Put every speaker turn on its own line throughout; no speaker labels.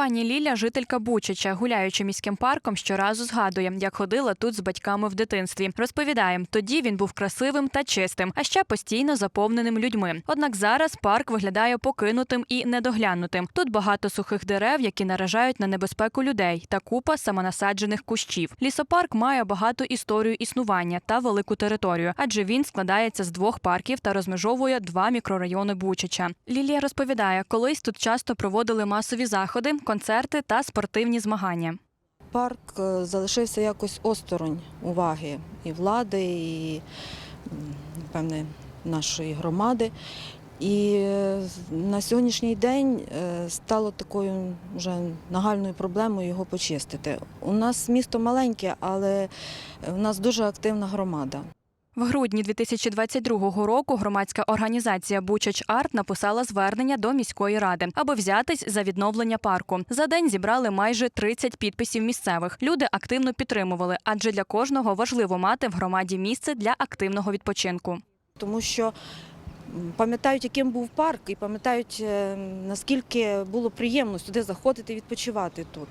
Пані Ліля, жителька Бучича, гуляючи міським парком, щоразу згадує, як ходила тут з батьками в дитинстві. Розповідає, тоді він був красивим та чистим, а ще постійно заповненим людьми. Однак зараз парк виглядає покинутим і недоглянутим. Тут багато сухих дерев, які наражають на небезпеку людей, та купа самонасаджених кущів. Лісопарк має багату історію існування та велику територію, адже він складається з двох парків та розмежовує два мікрорайони Бучича. Лілія розповідає, колись тут часто проводили масові заходи, концерти та спортивні змагання.
Парк е, залишився якось осторонь уваги і влади, і певне нашої громади. І е, на сьогоднішній день е, стало такою вже нагальною проблемою його почистити. У нас місто маленьке, але у нас дуже активна громада.
В грудні 2022 року громадська організація Бучач Арт написала звернення до міської ради, аби взятись за відновлення парку. За день зібрали майже 30 підписів місцевих. Люди активно підтримували, адже для кожного важливо мати в громаді місце для активного відпочинку.
тому що пам'ятають, яким був парк, і пам'ятають, е, наскільки було приємно сюди заходити і відпочивати тут.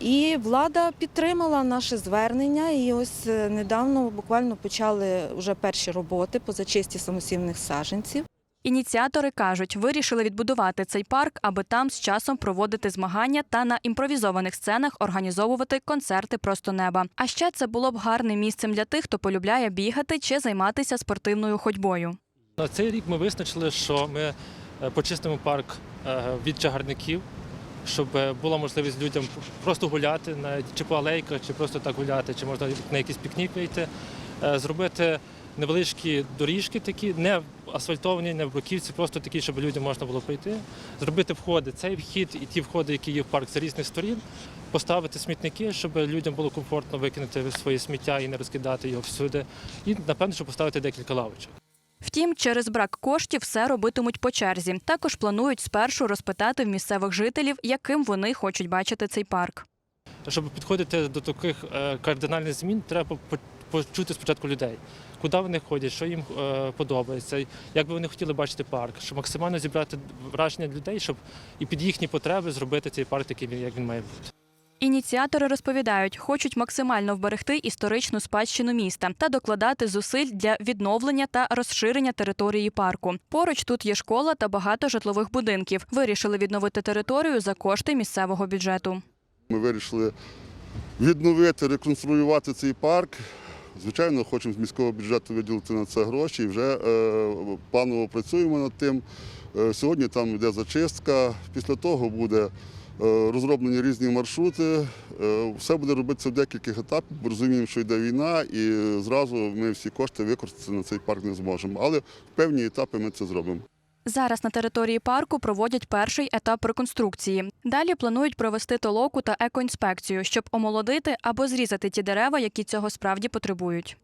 І влада підтримала наше звернення, і ось е, недавно буквально почали вже перші роботи по зачисті самосівних саджанців.
Ініціатори кажуть, вирішили відбудувати цей парк, аби там з часом проводити змагання та на імпровізованих сценах організовувати концерти просто неба. А ще це було б гарним місцем для тих, хто полюбляє бігати чи займатися спортивною ходьбою.
На цей рік ми визначили, що ми е, почистимо парк е, від чагарників, щоб е, була можливість людям просто гуляти, навіть чи по алейках, чи просто так гуляти, чи можна на якийсь пікнік вийти, Е, зробити невеличкі доріжки такі, не асфальтовані, не в бруківці, просто такі, щоб людям можна було пройти. Зробити входи, цей вхід і ті входи, які є в парк з різних сторін, поставити смітники, щоб людям було комфортно викинути своє сміття і не розкидати його всюди. І напевно, щоб поставити декілька лавочок.
Втім, через брак коштів все робитимуть по черзі. Також планують спершу розпитати в місцевих жителів, яким вони хочуть бачити цей парк.
Щоб підходити до таких е, кардинальних змін, треба почути спочатку людей, куди вони ходять, що їм е, подобається, як би вони хотіли бачити парк, щоб максимально зібрати враження людей, щоб і під їхні потреби зробити цей парк таким, як він має бути.
Ініціатори розповідають, хочуть максимально вберегти історичну спадщину міста та докладати зусиль для відновлення та розширення території парку. Поруч тут є школа та багато житлових будинків. Вирішили відновити територію за кошти місцевого бюджету.
Ми вирішили відновити, реконструювати цей парк. Звичайно, хочемо з міського бюджету виділити на це гроші. і Вже е, планово працюємо над тим. Е, сьогодні там йде зачистка. Після того буде розроблені різні маршрути. Е, все буде робитися в декількох етапах, бо розуміємо, що йде війна, і зразу ми всі кошти використати на цей парк не зможемо. Але в певні етапи ми це зробимо.
Зараз на території парку проводять перший етап реконструкції. Далі планують провести толоку та екоінспекцію, щоб омолодити або зрізати ті дерева, які цього справді потребують.